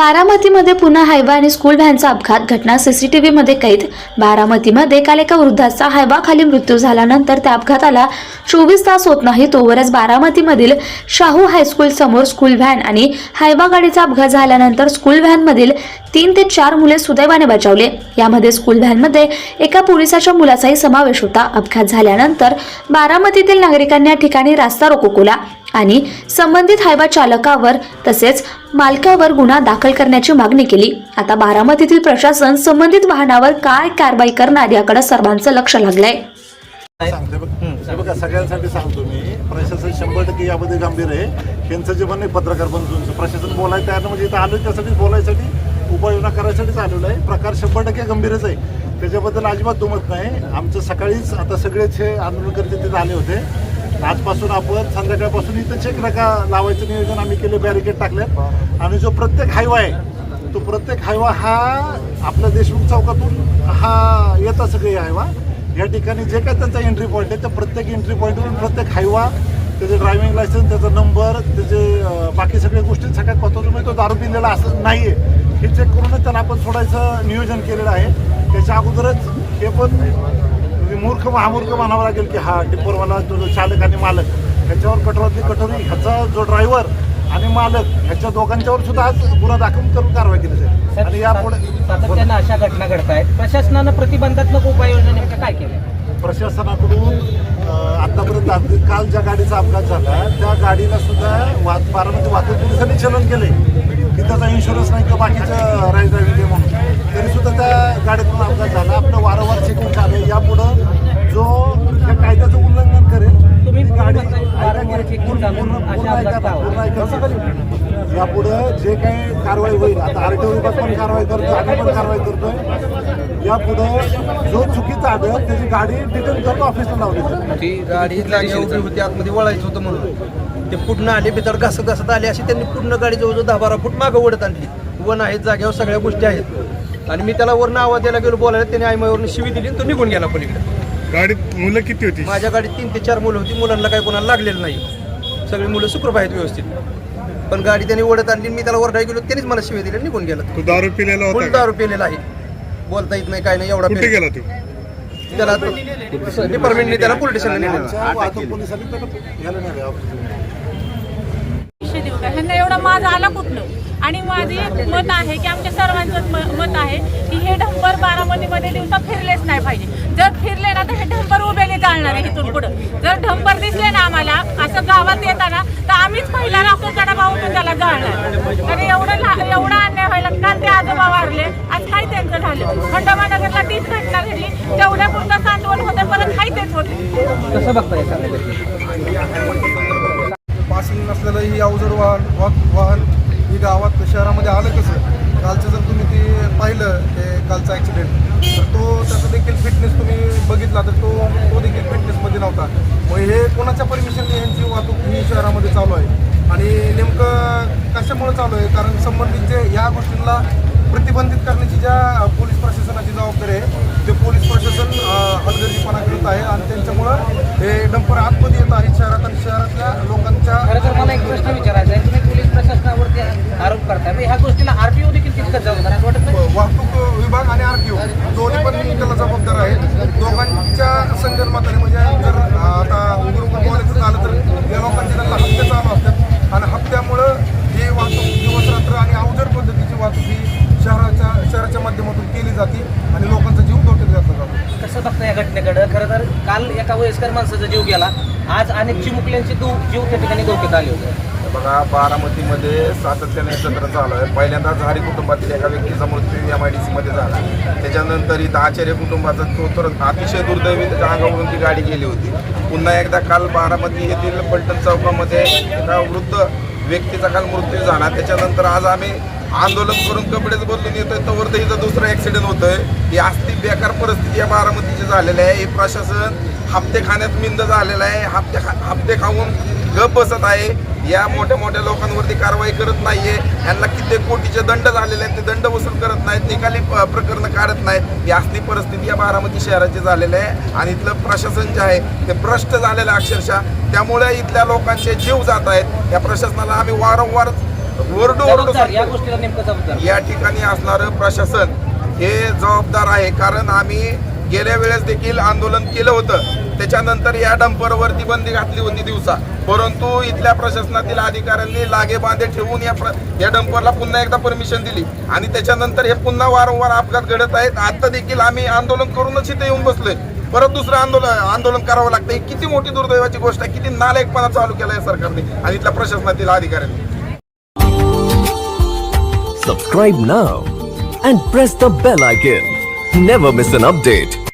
बारामतीमध्ये पुन्हा हायवा आणि स्कूल व्हॅनचा अपघात. घटना सीसीटीव्हीमध्ये कैद. बारामतीमध्ये काल एका वृद्धाचा हायवाखाली मृत्यू झाल्यानंतर त्या अपघाताला चोवीस तास होत नाही तोवरच बारामतीमधील शाहू हायस्कूल समोर स्कूल व्हॅन आणि हायवा गाडीचा अपघात झाल्यानंतर स्कूल व्हॅनमधील तीन ते चार मुले सुदैवाने बचावले. यामध्ये स्कूल व्हॅनमध्ये एका पोलिसाच्या मुलाचाही समावेश होता. अपघात झाल्यानंतर बारामतीतील नागरिकांनी या ठिकाणी रास्ता रोको केला. आणि संबंधित हायवा चालकावर तसेच मालकावर गुन्हा दाखल करण्याची मागणी केली. आता बारामतीतील प्रशासन संबंधित वाहनावर काय कारवाई करणार याकडे सर्वांचं लक्ष लागलंय. बघा. सगळ्यांसाठी सांगतो मी. प्रशासन शंभर टक्के यामध्ये गंभीर आहे. त्यांचं जे म्हणणं आहे पत्रकार बंधूंचं. प्रशासन बोलायला तयार म्हणजे इथं आलो त्यासाठी बोलायसाठी उपाययोजना करायसाठीच आलेलो आहे. प्रकार शंभर टक्के गंभीरच आहे. त्याच्याबद्दल अजिबात दुमत नाही. आमचं सकाळीच आता सगळेच हे आंदोलनकर्ते तिथे आले होते. आजपासून आपण संध्याकाळपासून इथं चेक नका लावायचं नियोजन आम्ही केले बॅरिकेड टाकले. आणि जो प्रत्येक हायवा आहे तो प्रत्येक हायवा हा आपल्या देशमुख चौकातून हा येतं सगळे हायवा या ठिकाणी जे काय त्यांचा एंट्री पॉईंट आहे त्या प्रत्येक एंट्री पॉईंटवरून प्रत्येक हायवा त्याचे ड्रायव्हिंग लायसन्स त्याचा नंबर त्याचे बाकी सगळ्या गोष्टी सगळ्यात महत्त्वाचं म्हणजे तो दारू पिलेला असं नाही आहे हे चेक करूनच त्याला आपण सोडायचं नियोजन केलेलं आहे. त्याच्या अगोदरच हे पण मूर्ख महामूर्ख म्हणावं लागेल की हा टिप्परवाला जो चालक आणि मालक ह्याच्यावर कठोरातली कठोरी ह्याचा जो ड्रायव्हर आणि मालक ह्याच्या दोघांच्यावर सुद्धा आज गुन्हा दाखल करून कारवाई केली जाईल. आणि यापुढे सातत्यानं अशा घटना घडत आहेत प्रशासनानं प्रतिबंधात्मक उपाययोजना नेमक्या काय केल्या? प्रशासनाकडून आतापर्यंत अगदी काल ज्या गाडीचा अपघात झाला त्या गाडीला सुद्धा वाहत वाहतूक पोलिसांनी चलन केले इन्शुरन्स नाही किंवा बाकीचं राईड ड्रायव्हिंग आहे म्हणून. तरी सुद्धा त्या गाडीतून अपघात झाला. आपलं वारंवार चेकिंग चालू आहे. यापुढं जो त्या कायद्याचं उल्लंघन करेल ती गाडी. यापुढं जे काही कारवाई होईल आता आर टी ओ विभाग पण कारवाई करतो आम्ही पण कारवाई करतोय. यापुढं जो चुकीचा आढळ त्याची गाडी डिटेल करून ऑफिसला लावली. ती गाडी आतमध्ये वळायचं होतं म्हणून. ते पुढनं आले बितर घसत घसत आले अशी त्यांनी पूर्ण गाडी जवळजवळ दहा बारा फूट मागं ओढत आणली. वन आहेत जागेवर सगळ्या गोष्टी आहेत. आणि मी त्याला वरनं आवाज द्यायला गेलो बोलायला त्याने आईमावरनं शिवी दिली आणि तो निघून गेला पलीकडे. गाडीत मुलं किती होती? माझ्या गाडीत तीन ते चार मुलं होती. मुलांना काही कोणाला लागलेलं नाही. सगळी मुलं सुखरूप आहेत व्यवस्थित. पण गाडी त्याने ओढत आणली मी त्याला ओरडायला गेलो त्यांनीच मला शिवी दिली आणि निघून गेला. तू दारू पिलेला फुल होता का? दारू पेलेला आहे? बोलता येत नाही काय नाही एवढा कुठे पेलेला. गेला तू? त्याला डिपार्टमेंटने त्याला पोलीस स्टेशनला नेलं नाही का? ह्यांना एवढा माज आला कुठलं आणि माझे एक मत आहे की आमच्या सर्वांचं मत आहे की हे ढंपर बारामतीमध्ये दिवसा फिरलेच नाही पाहिजे. जर फिरले ना तर हे ढंपर उभ्याने चालणार आहे इथून पुढं. जर ढंपर दिसले ना आम्हाला असं गावात येताना तर आम्हीच पहिला राखून डबा उठून त्याला जाळणार. तर एवढं एवढा अन्याय व्हायला काल ते आजोबा वारले. आज काय त्यांचं झालं? खंडोबा नगरला तीच घटना घडली तेवढ्या पुरतं सांडवण होते परत काही तेच होते कसं बघताय पासिंग नसलेलं ही अवजड वाहन वाहन ही गावात शहरामध्ये आलं कसं? कालचं जर तुम्ही ते पाहिलं ते कालचा ॲक्सिडेंट तर तो त्याचा देखील फिटनेस तुम्ही बघितला तर तो तो देखील फिटनेसमध्ये नव्हता. मग हे कोणाच्या परमिशनने यांची वाहतूक ही शहरामध्ये चालू आहे? आणि नेमकं कशामुळे चालू आहे? कारण संबंधित जे ह्या गोष्टींना प्रतिबंधित करण्याची ज्या पोलीस प्रशासनाची जबाबदारी आहे ते पोलीस प्रशासन अ, हलगर्जीपणा करत आहे आणि त्यांच्यामुळं हे डंपर आतमध्ये येत आहे शहरात आणि शहरातल्या लोकांच्या खरं तर मला एक प्रश्न विचारायचा आहे. तुम्ही पोलीस प्रशासनावरती आरोप करताय. मग ह्या गोष्टीला आरटीओ देखील तितकंच जबाबदार आहे असं वाटत नाही वाहतूक विभाग आणि आरटीओ दोन्ही पण त्याला जबाबदार आहेत दोघांच्या संगणमताने म्हणजे जर अ, आता उघड उघड बोलायचं झालं तर या लोकांचे त्यांना हप्ते चालू असतात आणि हप्त्यामुळं ही वाहतूक दिवस रात्र आणि अवजड पद्धतीची वाहतूक ही शहराच्या शहराच्या माध्यमातून केली जाते आणि लोकांचा जीव धोक्यात घातला जातो कसं बघताय या घटनेकडं खरं तर काल एका वयस्कर माणसाचा जीव गेला. आज अनेक चिमुकल्यांचे दु जीव त्या ठिकाणी धोक्यात आले होते. बघा बारामतीमध्ये सातत्याने सत्र चालू आहे. पहिल्यांदा झारी कुटुंबातील एका व्यक्तीचा मृत्यू एम आय डी सीमध्ये झाला. त्याच्यानंतर इथं आचार्य कुटुंबाचा तो तर अतिशय दुर्दैवी त्याच्या अंगावरून ती गाडी गेली होती. पुन्हा एकदा काल बारामती येथील पलटण चौकामध्ये एका वृद्ध व्यक्तीचा काल मृत्यू झाला. त्याच्यानंतर आज आम्ही आंदोलन करून कपडेच बदलून येतोय. तोवर तर इथं दुसरं ॲक्सिडेंट होतोय. ही असली बेकार परिस्थिती या बारामतीची झालेली आहे. हे प्रशासन हप्ते खाण्यात मिंद झालेलं आहे. हप्ते खा हप्ते खाऊन गप बसत आहे. या मोठ्या मोठ्या लोकांवरती कारवाई करत नाहीये. यांना कित्येक कोटीचे दंड झालेले आहेत. ते दंड वसूल करत नाहीत. निकाली प्रकरणं काढत नाहीत. ही असली परिस्थिती या बारामती शहराची झालेली आहे. आणि इथलं प्रशासन जे आहे ते भ्रष्ट झालेलं अक्षरशः. त्यामुळे इथल्या लोकांचे जीव जात आहेत. या प्रशासनाला आम्ही वारंवार ओरडू ओरडू या ठिकाणी असणारं प्रशासन हे जबाबदार आहे. कारण आम्ही गेल्या वेळेस देखील आंदोलन केलं होतं. त्याच्यानंतर या डंपरवरती बंदी घातली होती दिवसा. परंतु इथल्या प्रशासनातील अधिकाऱ्यांनी लागे बांधे ठेवून या या डंपरला पुन्हा एकदा परमिशन दिली. आणि त्याच्यानंतर हे पुन्हा वारंवार अपघात घडत आहेत. आता देखील आम्ही आंदोलन करूनच इथे येऊन बसलोय. परत दुसरं आंदोलन आंदोलन करावं लागतं ही किती मोठी दुर्दैवाची गोष्ट आहे. किती नालायकपणा चालू केला आहे सरकारने आणि इथल्या प्रशासनातील अधिकाऱ्यांनी. Subscribe now and press the bell icon. Never miss an update.